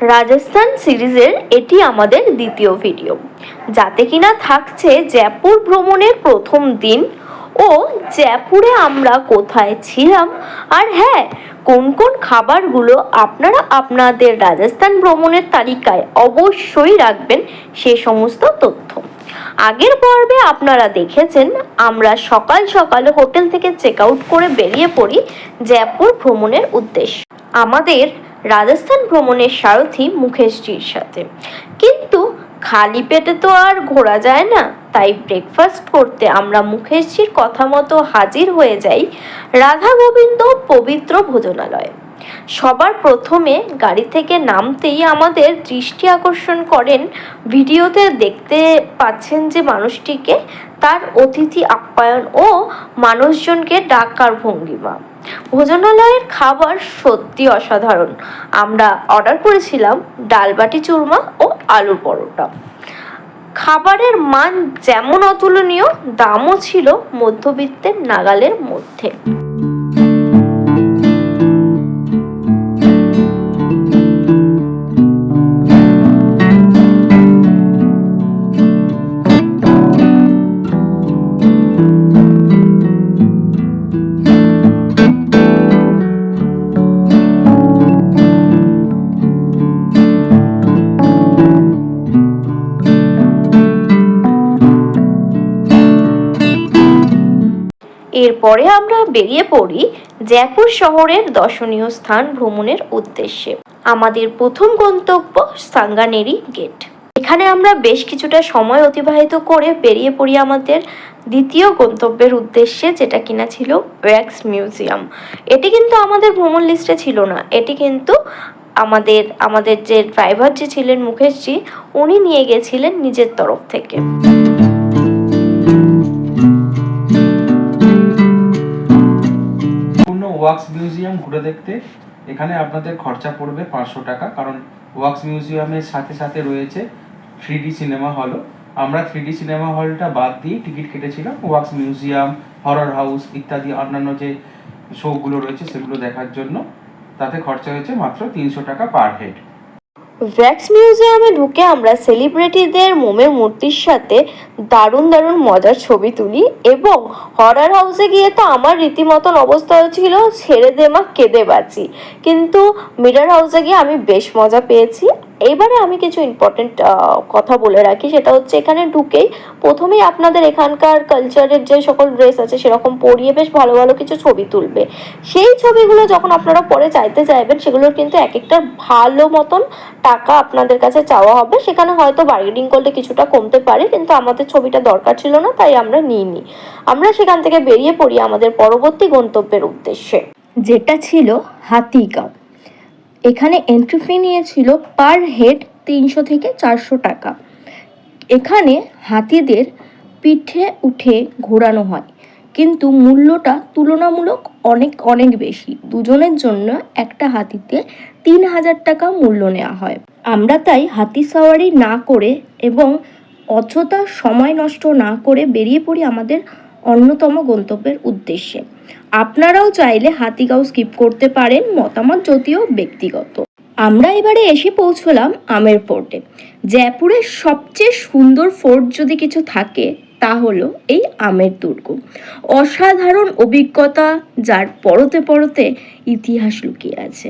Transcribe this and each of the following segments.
রাজস্থান সিরিজের এটি আমাদের দ্বিতীয় ভিডিও যাতে কিনা থাকছে জয়পুর ভ্রমণের প্রথম দিন ও জয়পুরে আমরা কোথায় ছিলাম আর হ্যাঁ কোন কোন খাবারগুলো আপনারা আপনাদের রাজস্থান ভ্রমণের তালিকায় অবশ্যই রাখবেন সে সমস্ত তথ্য। আগের পর্বে আপনারা দেখেছেন, আমরা সকাল সকাল হোটেল থেকে চেক আউট করে বেরিয়ে পড়ি জয়পুর ভ্রমণের উদ্দেশ্যে। আমাদের রাজস্থান ভ্রমণের সারথি মুকেশজির সাথে। কিন্তু খালি পেটে তো আর ঘোরা যায় না, তাই ব্রেকফাস্ট করতে আমরা মুকেশজির কথা মতো হাজির হয়ে যাই রাধা গোবিন্দ পবিত্র ভোজনালয়ে। সবার প্রথমে গাড়ি থেকে নামতেই আমাদের দৃষ্টি আকর্ষণ করেন। ভিডিওতে দেখতে পাচ্ছেন যে মানুষটিকে, তার অতিথি আপ্যায়ন ও মানুষজনকে ডাকার ভঙ্গিমা। ভোজনালয়ের খাবার সত্যি অসাধারণ। আমরা অর্ডার করেছিলাম ডালবাটি চুরমা ও আলুর পরোটা। খাবারের মান যেমন অতুলনীয়, দামও ছিল মধ্যবিত্তের নাগালের মধ্যে। এরপরে আমরা বেরিয়ে পড়ি জয়পুর শহরের দর্শনীয় স্থান ভ্রমণের উদ্দেশ্যে। আমাদের প্রথম গন্তব্য সাঙ্গানেরি গেট। এখানে আমরা বেশ কিছুটা সময় অতিবাহিত করে বেরিয়ে পড়ি আমাদের দ্বিতীয় গন্তব্যের উদ্দেশ্যে, যেটা কিনা ছিল ওয়্যাক্স মিউজিয়াম। এটি কিন্তু আমাদের ভ্রমণ লিস্টে ছিল না। এটি কিন্তু আমাদের আমাদের যে ড্রাইভার যে ছিলেন মুকেশজি, উনি নিয়ে গেছিলেন নিজের তরফ থেকে। ওয়াক্স মিউজিয়াম ঘুরে দেখতে। এখানে আপনাদের খরচা পড়বে পাঁচশো টাকা, কারণ ওয়াক্স মিউজিয়ামের সাথে সাথে রয়েছে থ্রি সিনেমা হলও। আমরা থ্রি সিনেমা হলটা বাদ দিয়ে টিকিট কেটেছিলাম। ওয়াক্স মিউজিয়াম, হরর হাউস ইত্যাদি অন্যান্য যে শোগুলো রয়েছে সেগুলো দেখার জন্য। তাতে খরচা হয়েছে মাত্র তিনশো টাকা পার হেড। ভ্যাক্স মিউজিয়ামে ঢুকে আমরা সেলিব্রিটিদের মোমের মূর্তির সাথে দারুণ দারুণ মজার ছবি তুলি এবং হরার হাউসে গিয়ে তো আমার রীতিমতন অবস্থা ছিল ছেড়ে দে মা, কেঁদে বাঁচি। কিন্তু মিরার হাউসে গিয়ে আমি বেশ মজা পেয়েছি। এবারে আমি কিছু ইম্পর্টেন্ট কথা বলে রাখি। সেটা হচ্ছে এখানে ঢুকেই প্রথমেই আপনাদের এখানকার কালচারের যে সকল ড্রেস আছে, সেরকম পরিয়ে বেশ ভালো ভালো কিছু ছবি তুলবে। সেই ছবিগুলো যখন আপনারা পরে চাইতে চাইবেন, সেগুলোর কিন্তু এক একটা ভালো মতন টাকা আপনাদের কাছে চাওয়া হবে। সেখানে হয়তো বার্গেনিং করলে কিছুটা কমতে পারে, কিন্তু আমাদের ছবিটা দরকার ছিল না, তাই আমরা নিইনি। আমরা সেখান থেকে বেরিয়ে পড়ি আমাদের পরবর্তী গন্তব্যের উদ্দেশ্যে। যেটা ছিল হাতিগাঁও। এখানে এন্ট্রি ফি নিয়েছিল পার হেড তিনশো থেকে চারশো টাকা। এখানে হাতিদের পিঠে উঠে ঘোরানো হয়, কিন্তু মূল্যটা তুলনামূলক অনেক অনেক বেশি। দুজনের জন্য একটা হাতিতে তিন হাজার টাকা মূল্য নেওয়া হয়। আমরা তাই হাতি সাওয়ারি না করে এবং অযথা সময় নষ্ট না করে বেরিয়ে পড়ি আমাদের অন্যতম গন্তব্যের উদ্দেশ্যে। আপনারাও চাইলে হাতিগাঁও স্কিপ করতে পারেন মতামত যদিও ব্যক্তিগত। আমরা এবারে এসে পৌঁছলাম আমের ফোর্টে জয়পুরের সবচেয়ে সুন্দর ফোর্ট যদি কিছু থাকে, তা হলো এই আমের দুর্গ। অসাধারণ অভিজ্ঞতা যার পরতে পরতে ইতিহাস লুকিয়ে আছে।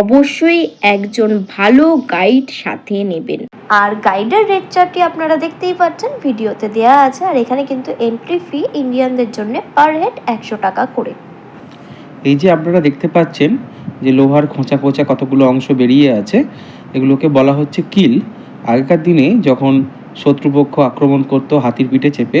অবশ্যই একজন ভালো গাইড সাথে নেবেন। আর গাইডের রেট চার্টটি আপনারা দেখতেই পাচ্ছেন ভিডিওতে দেওয়া আছে আর এখানে কিন্তু এন্ট্রি ফি ইন্ডিয়ানদের জন্য পার হেড একশো টাকা করে। এই যে আপনারা দেখতে পাচ্ছেন যে লোহার খোঁচা খোঁচা কতগুলো অংশ বেরিয়ে আছে এগুলোকে বলা হচ্ছে কিল। আগেকার দিনে যখন শত্রুপক্ষ আক্রমণ করতো হাতির পিঠে চেপে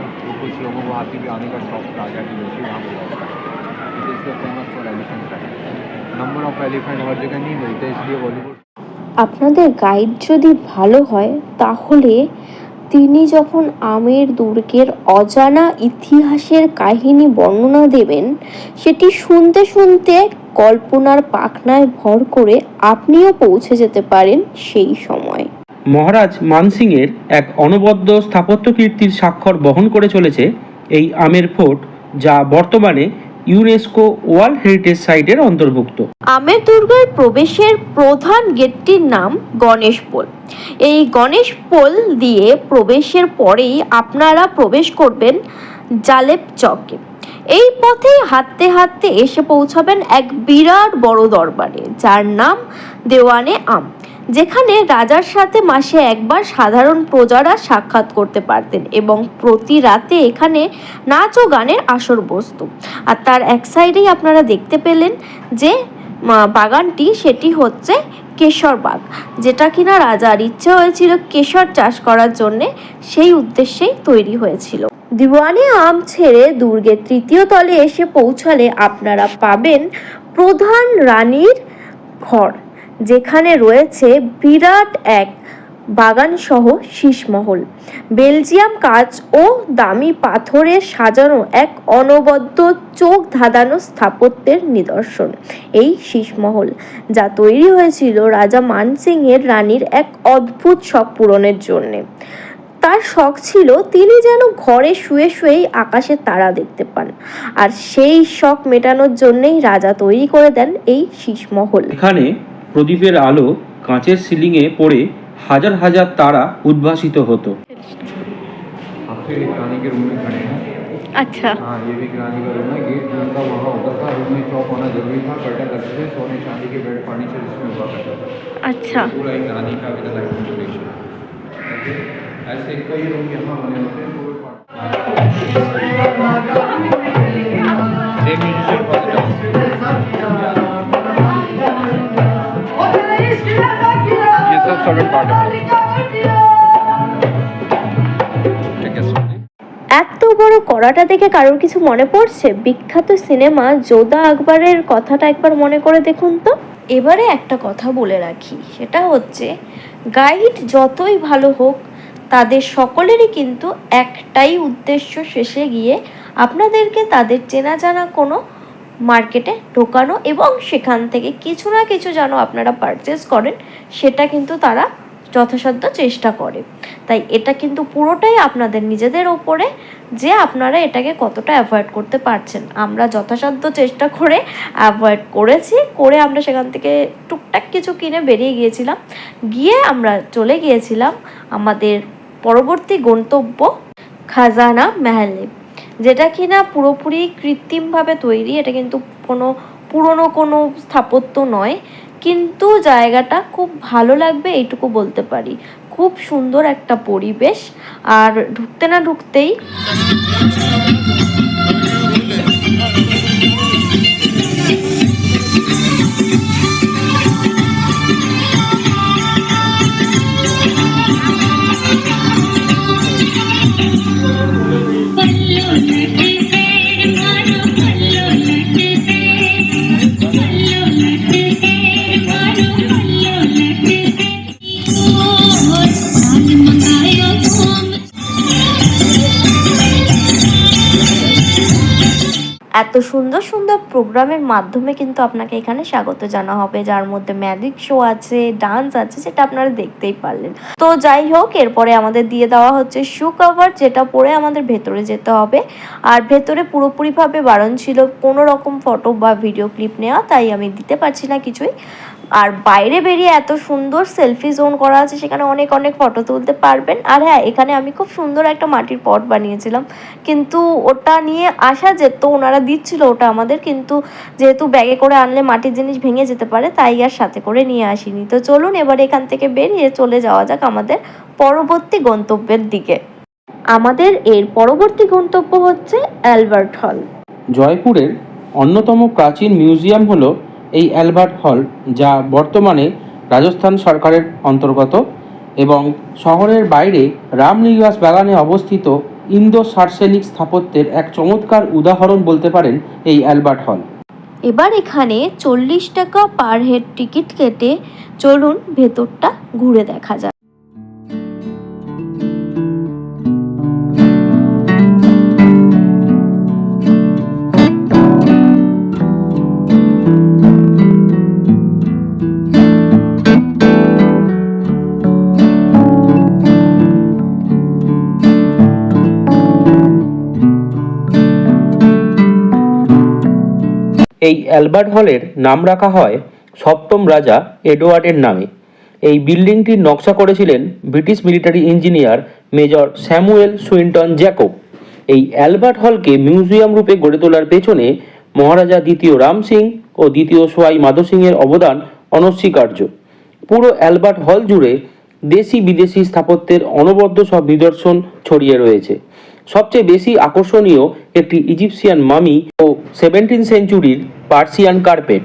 तो कुछ लोगों को हाथी भी आने का शौक था आज़ादी जैसे यहाँ पे रहता है it is the famous for elephant number of elephant हर जगह नहीं मिलते इसलिए बॉलीवुड আপনাদের গাইড যদি ভালো হয় তাহলে তিনি যখন আমের দুর্গের অজানা ইতিহাসের কাহিনী বর্ণনা দেবেন সেটি শুনতে শুনতে কল্পনার পাখনায় ভর করে আপনিও পৌঁছে যেতে পারেন সেই সময় মহারাজ মানসিংয়ের এক অনবদ্য স্থাপত্য কীর্তির স্বাক্ষর বহন করে চলেছে এই আমের ফোর্ট যা বর্তমানে ইউনেস্কো ওয়ার্ল্ড হেরিটেজ সাইটের অন্তর্ভুক্ত। আমের দুর্গের প্রবেশের প্রধান গেটটির নাম গণেশ পোল। এই গণেশ পোল দিয়ে প্রবেশের পরেই আপনারা প্রবেশ করবেন জালেব চকে। এই পথে হাঁটতে হাঁটতে এসে পৌঁছাবেন এক বিরাট বড় দরবারে, যার নাম দেওয়ানে আম। যেখানে রাজার সাথে মাসে একবার সাধারণ প্রজারা সাক্ষাৎ করতে পারতেন এবং প্রতি রাতে এখানে নাচ ও গানের আসর বসতো। আর তার এক সাইডেই আপনারা দেখতে পেলেন যে বাগানটি সেটি হচ্ছে কেশর বাগ, যেটা কিনা রাজার ইচ্ছে হয়েছিল কেশর চাষ করার জন্যে সেই উদ্দেশ্যেই তৈরি হয়েছিল। দিওয়ানি আম ছেড়ে দুর্গের তৃতীয় তলে এসে পৌঁছালে আপনারা পাবেন প্রধান রানীর ঘর। যেখানে রয়েছে বিরাট এক বাগান সহ শীষমহল। বেলজিয়াম কাচ ও দামি পাথরে সাজানো এক অনবদ্য চোখ ধাঁধানো স্থাপত্যের নিদর্শন, এই শীষমহল, যা তৈরি হয়েছিল রাজা মানসিংহের রানীর এক অদ্ভুত শখ পূরণের জন্যে। তার শখ ছিল তিনি যেন ঘরে শুয়ে শুয়েই আকাশে তারা দেখতে পান, আর সেই শখ মেটানোর জন্যই রাজা তৈরি করে দেন এই শীষমহল। এখানে প্রদীপের আলো কাঁচের সিলিংয়ে পড়ে হাজার হাজার তারা উদ্ভাসিত হতো आप फिर एक रानी के रूम में खड़े हैं আচ্ছা हाँ ये भी एक रानी का रूम है गेट रूम का वहाँ होता था रूम में चौक होना जरूरी था कर्टन लगते थे सोने चांदी के बेड फर्नीचर इसमें हुआ करता था আচ্ছা पूरा एक रानी का विद लाइट डेकोरेशन ऐसे कई रूम यहाँ बने होते हैं पूरे Same এত বড় কড়াটা দেখে কারোর কিছু মনে পড়ছে? বিখ্যাত সিনেমা জোদা আকবরের কথাটা একবার মনে করে দেখুন তো। এবারে একটা কথা বলে রাখি সেটা হচ্ছে গাইড যতই ভালো হোক তাদের সকলেরই কিন্তু একটাই উদ্দেশ্য শেষে গিয়ে আপনাদেরকে তাদের চেনা জানা কোনো মার্কেটে ঢোকানো এবং সেখান থেকে কিছু না কিছু যেন আপনারা পারচেস করেন, সেটা কিন্তু তারা যথাসাধ্য চেষ্টা করে। তাই এটা কিন্তু পুরোটাই আপনাদের নিজেদের ওপরে যে আপনারা এটাকে কতটা অ্যাভয়েড করতে পারছেন। আমরা যথাসাধ্য চেষ্টা করে অ্যাভয়েড করেছি, করে আমরা সেখান থেকে টুকটাক কিছু কিনে বেরিয়ে গিয়েছিলাম। গিয়ে আমরা চলে গিয়েছিলাম আমাদের পরবর্তী গন্তব্য খাজানা মেহলে। যেটা কি না পুরোপুরি কৃত্রিমভাবে তৈরি, এটা কিন্তু কোনো পুরনো কোনো স্থাপত্য নয়। কিন্তু জায়গাটা খুব ভালো লাগবে এইটুকু বলতে পারি। খুব সুন্দর একটা পরিবেশ। আর ঢুকতে না ঢুকতেই এত সুন্দর সুন্দর প্রোগ্রামের মাধ্যমে কিন্তু আপনাকে এখানে স্বাগত জানা হবে, যার মধ্যে ম্যাজিক শো আছে ডান্স আছে, সেটা আপনারা দেখতেই পারলেন। তো যাই হোক, এরপরে আমাদের দিয়ে দেওয়া হচ্ছে শু কভার যেটা পরে আমাদের ভেতরে যেতে হবে। আর ভেতরে পুরোপুরিভাবে বারণ ছিল, কোনো রকম ফটো বা ভিডিও ক্লিপ নেওয়া, তাই আমি দিতে পারছি না কিছুই। আর বাইরে বেরিয়ে এত সুন্দর সেলফি জোন করা আছে, সেখানে অনেক অনেক ফটো তুলতে পারবেন। আর হ্যাঁ এখানে আমি খুব সুন্দর একটা মাটির পট বানিয়েছিলাম। কিন্তু ওটা নিয়ে আসা যেত, ওনারা দিচ্ছিল ওটা আমাদের, কিন্তু যেহেতু ব্যাগে করে আনলে মাটির জিনিস ভেঙে যেতে পারে, তাই আর সাথে করে নিয়ে আসিনি। তো চলুন এবার এখান থেকে বেরিয়ে চলে যাওয়া যাক আমাদের পরবর্তী গন্তব্যের দিকে। আমাদের এর পরবর্তী গন্তব্য হচ্ছে অ্যালবার্ট হল। জয়পুরের অন্যতম প্রাচীন মিউজিয়াম হলো এই অ্যালবার্ট হল, যা বর্তমানে রাজস্থান সরকারের অন্তর্গত এবং শহরের বাইরে রামনিবাস বাগানে অবস্থিত ইন্দো সার্সেনিক স্থাপত্যের এক চমৎকার উদাহরণ বলতে পারেন এই অ্যালবার্ট হল। এবার এখানে চল্লিশ টাকা পার হেড টিকিট কেটে চলুন ভেতরটা ঘুরে দেখা যাক। এই অ্যালবার্ট হলের নাম রাখা হয় সপ্তম রাজা এডওয়ার্ডের নামে। এই বিল্ডিংটির নকশা করেছিলেন British military engineer major Samuel Swinton Jacob. এই অ্যালবার্ট হলকে মিউজিয়াম রূপে গড়ে তোলার পেছনে মহারাজা দ্বিতীয় রাম সিং ও দ্বিতীয় সোয়াই মাধো সিংয়ের অবদান অনস্বীকার্য। পুরো অ্যালবার্ট হল জুড়ে দেশি বিদেশি স্থাপত্যের অনবদ্য সব নিদর্শন ছড়িয়ে রয়েছে। সবচেয়ে বেশি আকর্ষণীয় একটি ইজিপসিয়ান মামি ও সেভেন্টিন সেঞ্চুরির পার্সিয়ান কার্পেট।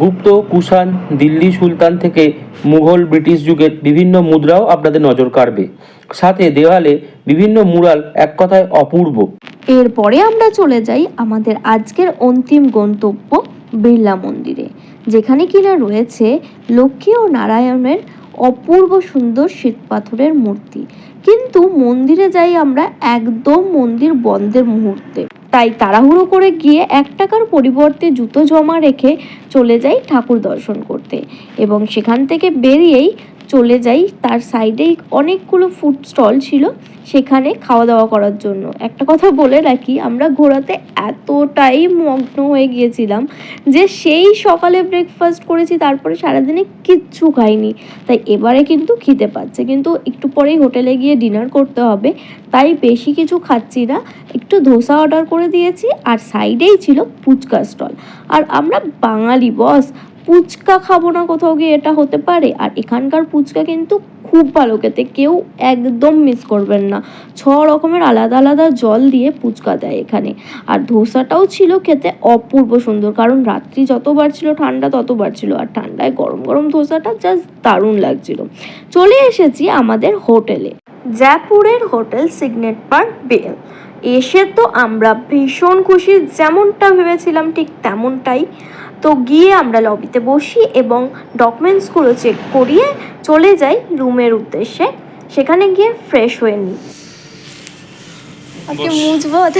গুপ্ত কুষাণ দিল্লি সুলতান থেকে মুঘল ব্রিটিশ যুগের বিভিন্ন মুদ্রাও আপনাদের নজর কাড়বে। সাথে দেওয়ালে বিভিন্ন মুরাল এক কথায় অপূর্ব। এরপরে আমরা চলে যাই আমাদের আজকের অন্তিম গন্তব্য বিড়লা মন্দিরে, যেখানে কিনা রয়েছে লক্ষ্মী ও নারায়ণের অপূর্ব সুন্দর শ্বেত পাথরের মূর্তি। কিন্তু মন্দিরে যাই আমরা একদম মন্দির বন্ধের মুহূর্তে। তাই তাড়াহুড়ো করে গিয়ে এক টাকার পরিবর্তে জুতো জমা রেখে চলে যাই ঠাকুর দর্শন করতে। এবং সেখান থেকে বেরিয়েই চলে যাই, তার সাইডেই অনেকগুলো ফুড স্টল ছিল সেখানে খাওয়া দাওয়া করার জন্য। একটা কথা বলে রাখি, আমরা ঘোরাতে এতটাই মগ্ন হয়ে গিয়েছিলাম যে সেই সকালে ব্রেকফাস্ট করেছি, তারপরে সারাদিনে কিচ্ছু খাইনি। তাই এবারে কিন্তু খিদে পাচ্ছে। কিন্তু একটু পরেই হোটেলে গিয়ে ডিনার করতে হবে, তাই বেশি কিছু খাচ্ছি না। একটু ধোসা অর্ডার করে দিয়েছি, আর সাইডেই ছিল ফুচকা স্টল আর আমরা বাঙালি বস ফুচকা খাব না কোথাও গিয়ে, এটা হতে পারে। আর এখানকার ফুচকা কিন্তু খুব ভালো খেতে। কেউ একদম মিস করবেন না। ছ রকমের আলাদা আলাদা জল দিয়ে ফুচকা দেয় এখানে। আর ধোসাটাও ছিল খেতে অপূর্ব সুন্দর। কারণ রাত্রি যতবার ছিল ঠান্ডা, ততবার ছিল। আর ঠান্ডায় গরম গরম ধোসাটা জাস্ট দারুণ লাগছিল। চলে এসেছি আমাদের হোটেলে। জয়পুরের হোটেল সিগনেট পার্ক বেল। এসে তো আমরা ভীষণ খুশি। যেমনটা ভেবেছিলাম ঠিক তেমনটাই। তো গিয়ে আমরা লবিতে বসি এবং ডকুমেন্টসগুলো চেক করিয়ে চলে যাই রুমের উদ্দেশ্যে। সেখানে গিয়ে ফ্রেশ হয়ে নিই। আজকে মুজ বহুত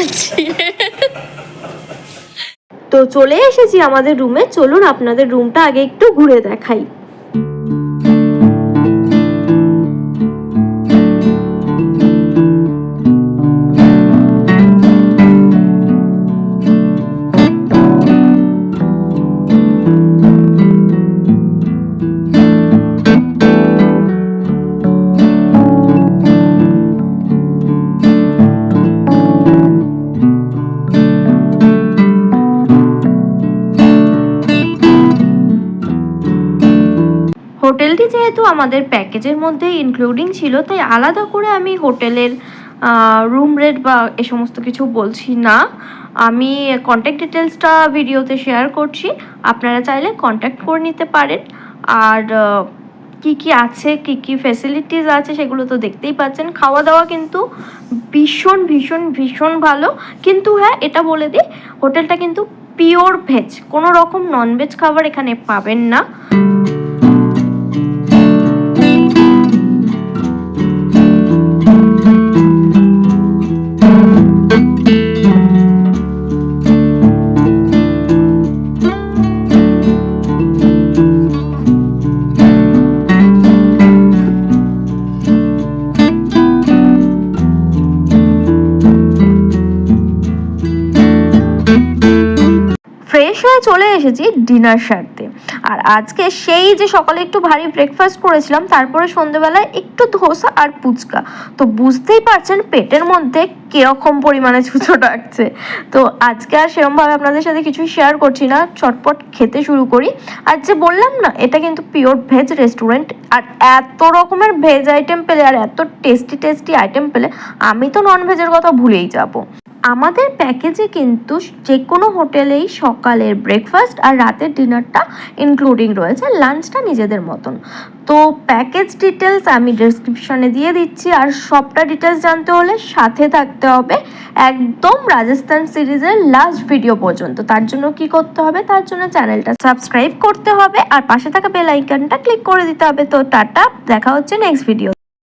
তো চলে এসেছি আমাদের রুমে চলুন আপনাদের রুমটা আগে একটু ঘুরে দেখাই। হোটেলটি যেহেতু আমাদের প্যাকেজের মধ্যে ইনক্লুডিং ছিল, তাই আলাদা করে আমি হোটেলের রুম রেট বা এ সমস্ত কিছু বলছি না। আমি কন্ট্যাক্ট ডিটেলসটা ভিডিওতে শেয়ার করছি, আপনারা চাইলে কন্ট্যাক্ট করে নিতে পারেন। আর কি কি আছে, কি কি ফেসিলিটিস আছে সেগুলো তো দেখতেই পাচ্ছেন। খাওয়া দাওয়া কিন্তু ভীষণ ভীষণ ভীষণ ভালো। কিন্তু হ্যাঁ এটা বলে দিই, হোটেলটা কিন্তু পিওর ভেজ কোনো রকম ননভেজ খাবার এখানে পাবেন না। ফ্রেশ হয়ে চলে এসেছি ডিনার সারতে। আর আজকে সেই যে সকালে একটু ভারী ব্রেকফাস্ট করেছিলাম, তারপরে সন্ধেবেলায় একটু ধোসা আর পুচকা। তো বুঝতেই পারছেন পেটের মধ্যে কীরকম পরিমাণে ছুঁচো ডাকছে। তো আজকে আর সেরমভাবে আপনাদের সাথে কিছুই শেয়ার করছি না, চটপট খেতে শুরু করি। আর যে বললাম না, এটা কিন্তু পিওর ভেজ রেস্টুরেন্ট আর এত রকমের ভেজ আইটেম পেলে আর এত টেস্টি টেস্টি আইটেম পেলে আমি তো নন ভেজের কথা ভুলেই যাব। আমাদের প্যাকেজে কিন্তু যে কোনো হোটেলেই সকালের ব্রেকফাস্ট আর রাতের ডিনারটা ইনক্লুডিং রয়েছে লাঞ্চটা নিজেদের মতন। তো প্যাকেজ ডিটেলস আমি ডেসক্রিপশনে দিয়ে দিচ্ছি, আর সবটা ডিটেলস জানতে হলে সাথে থাকতে হবে একদম রাজস্থান সিরিজের লাস্ট ভিডিও পর্যন্ত। তার জন্য কি করতে হবে? তার জন্য চ্যানেলটা সাবস্ক্রাইব করতে হবে, আর পাশে থাকা বেল আইকনটা ক্লিক করে দিতে হবে। তো টাটা, দেখা হচ্ছে নেক্সট ভিডিও